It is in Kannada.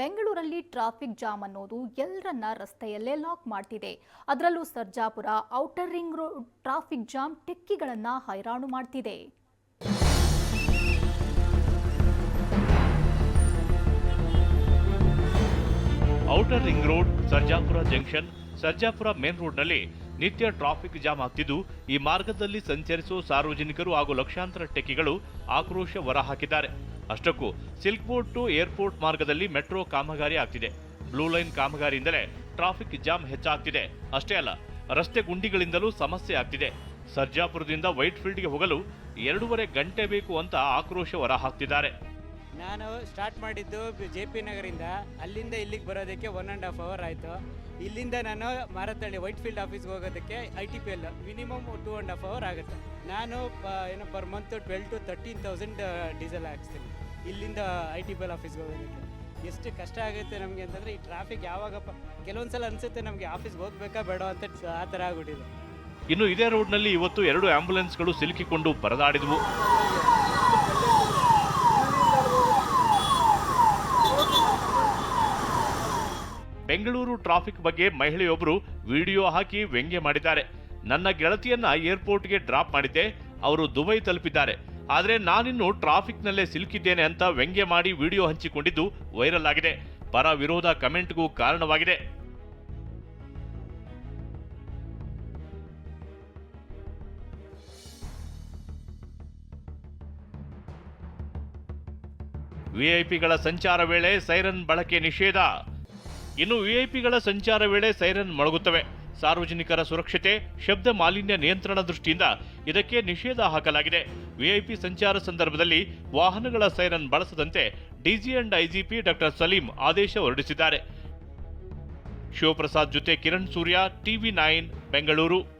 ಬೆಂಗಳೂರಲ್ಲಿ ಟ್ರಾಫಿಕ್ ಜಾಮ್ ಅನ್ನೋದು ಎಲ್ಲರನ್ನ ರಸ್ತೆಯಲ್ಲೇ ಲಾಕ್ ಮಾಡ್ತಿದೆ. ಅದರಲ್ಲೂ Sarjapur, outer ring road traffic jam ಟೆಕ್ಕಿಗಳನ್ನ ಹೈರಾಣು ಮಾಡ್ತಿದೆ. Outer ring road, Sarjapur junction, Sarjapur main ರೋಡ್ನಲ್ಲಿ ನಿತ್ಯ ಟ್ರಾಫಿಕ್ ಜಾಮ್ ಆಗ್ತಿದ್ದು, ಈ ಮಾರ್ಗದಲ್ಲಿ ಸಂಚರಿಸುವ ಸಾರ್ವಜನಿಕರು ಹಾಗೂ ಲಕ್ಷಾಂತರ ಟೆಕ್ಕಿಗಳು ಆಕ್ರೋಶ ಹೊರಹಾಕಿದ್ದಾರೆ. ಅಷ್ಟಕ್ಕೂ ಸಿಲ್ಕ್ ಬೋರ್ಡ್ ಟು ಏರ್ಪೋರ್ಟ್ ಮಾರ್ಗದಲ್ಲಿ ಮೆಟ್ರೋ ಕಾಮಗಾರಿ ಆಗ್ತಿದೆ. ಬ್ಲೂ ಲೈನ್ ಕಾಮಗಾರಿಯಿಂದಲೇ ಟ್ರಾಫಿಕ್ ಜಾಮ್ ಹೆಚ್ಚಾಗ್ತಿದೆ. ಅಷ್ಟೇ ಅಲ್ಲ, ರಸ್ತೆ ಗುಂಡಿಗಳಿಂದಲೂ ಸಮಸ್ಯೆ ಆಗ್ತಿದೆ. ಸರ್ಜಾಪುರದಿಂದ ವೈಟ್ ಫೀಲ್ಡ್ಗೆ ಹೋಗಲು ಎರಡೂವರೆ ಗಂಟೆ ಬೇಕು ಅಂತ ಆಕ್ರೋಶ ಹೊರಹಾಕ್ತಿದ್ದಾರೆ. ನಾನು ಸ್ಟಾರ್ಟ್ ಮಾಡಿದ್ದು ಜೆ ಪಿ ನಗರಿಂದ. ಅಲ್ಲಿಂದ ಇಲ್ಲಿಗೆ ಬರೋದಕ್ಕೆ ಒನ್ ಆ್ಯಂಡ್ ಹಾಫ್ ಅವರ್ ಆಯಿತು. ಇಲ್ಲಿಂದ ನಾನು ಮಾರತಳ್ಳಿ ವೈಟ್ ಫೀಲ್ಡ್ ಆಫೀಸ್ಗೆ ಹೋಗೋದಕ್ಕೆ I T P L minimum two and half hour ಆಗುತ್ತೆ. ನಾನು ಏನೋ per month twelve to thirteen thousand diesel ಹಾಕ್ಸ್ತೀನಿ ಇಲ್ಲಿಂದ ಐ ಟಿ ಪಿ ಎಲ್ ಆಫೀಸ್ಗೆ ಹೋಗೋದಕ್ಕೆ. ಎಷ್ಟು ಕಷ್ಟ ಆಗುತ್ತೆ ನಮಗೆ ಅಂತಂದರೆ ಈ ಟ್ರಾಫಿಕ್ ಯಾವಾಗಪ್ಪ ಕೆಲವೊಂದು ಸಲ ಅನಿಸುತ್ತೆ ನಮಗೆ ಆಫೀಸ್ಗೆ ಹೋಗ್ಬೇಕಾ ಬೇಡ ಅಂತ ಆ ಥರ ಆಗ್ಬಿಟ್ಟಿದೆ. ಇನ್ನು ಇದೇ ರೋಡ್ನಲ್ಲಿ ಇವತ್ತು ಎರಡು ಆಂಬ್ಯುಲೆನ್ಸ್ಗಳು ಸಿಲುಕಿಕೊಂಡು ಪರದಾಡಿದವು. ಬೆಂಗಳೂರು ಟ್ರಾಫಿಕ್ ಬಗ್ಗೆ ಮಹಿಳೆಯೊಬ್ಬರು ವಿಡಿಯೋ ಹಾಕಿ ವ್ಯಂಗ್ಯ ಮಾಡಿದ್ದಾರೆ. ನನ್ನ ಗೆಳತಿಯನ್ನ ಏರ್ಪೋರ್ಟ್ಗೆ ಡ್ರಾಪ್ ಮಾಡಿದ್ದೆ. ಅವರು ದುಬೈ ತಲುಪಿದ್ದಾರೆ. ಆದರೆ ನಾನಿನ್ನು ಟ್ರಾಫಿಕ್ನಲ್ಲೇ ಸಿಲುಕಿದ್ದೇನೆ ಅಂತ ವ್ಯಂಗ್ಯ ಮಾಡಿ ವಿಡಿಯೋ ಹಂಚಿಕೊಂಡಿದ್ದು ವೈರಲ್ ಆಗಿದೆ. ಪರ ವಿರೋಧ ಕಮೆಂಟ್ಗೂ ಕಾರಣವಾಗಿದೆ. ವಿಐಪಿಗಳ ಸಂಚಾರ ವೇಳೆ ಸೈರನ್ ಬಳಕೆ ನಿಷೇಧ. ಇನ್ನು ವಿಐಪಿಗಳ ಸಂಚಾರ ವೇಳೆ ಸೈರನ್ ಮೊಳಗುತ್ತವೆ. ಸಾರ್ವಜನಿಕರ ಸುರಕ್ಷತೆ, ಶಬ್ದ ಮಾಲಿನ್ಯ ನಿಯಂತ್ರಣ ದೃಷ್ಟಿಯಿಂದ ಇದಕ್ಕೆ ನಿಷೇಧ ಹಾಕಲಾಗಿದೆ. ವಿಐಪಿ ಸಂಚಾರ ಸಂದರ್ಭದಲ್ಲಿ ವಾಹನಗಳ ಸೈರನ್ ಬಳಸದಂತೆ DG and IGP doctor Salim ಆದೇಶ ಹೊರಡಿಸಿದ್ದಾರೆ. ಶಿವಪ್ರಸಾದ್ ಜೊತೆ ಕಿರಣ್ ಸೂರ್ಯ, ಟಿವಿ ನೈನ್, ಬೆಂಗಳೂರು.